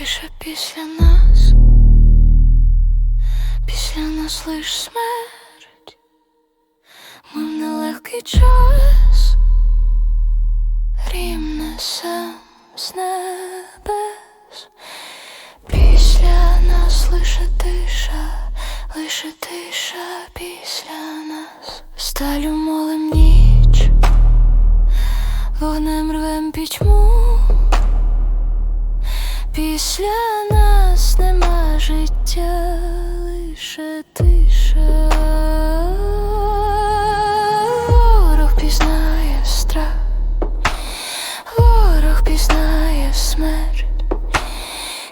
Пише після нас, після нас лиш смерть, ми нелегкий час, Рівне сам з небес, після нас лише тиша, лише тиша після нас, сталю молим ніч, вогнем рвем пітьму. Після нас нема життя, лише тиша. Ворог пізнає страх, ворог пізнає смерть.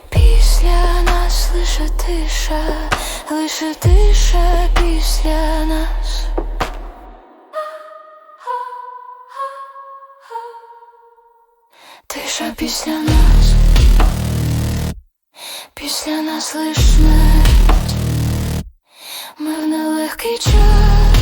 Після нас лише тиша, лише тиша після нас. Тиша після нас. Після нас лиш смерть, ми в нелегкий час,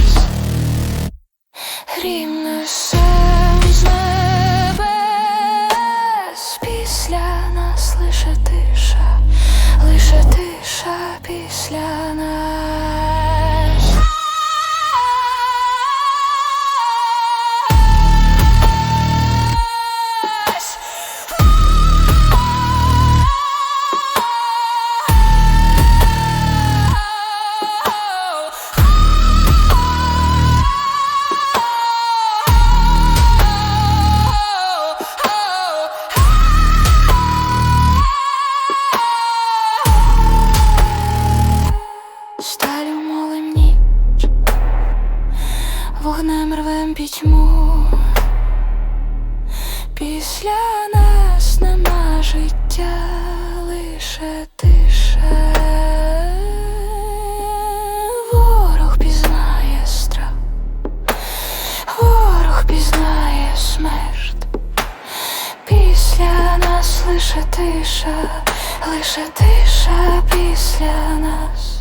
Сталю молим ніч, вогнем рвем пітьму. Після нас нема життя, лише тиша. Ворог пізнає страх, ворог пізнає смерть. Після нас лише тиша, лише тиша після нас.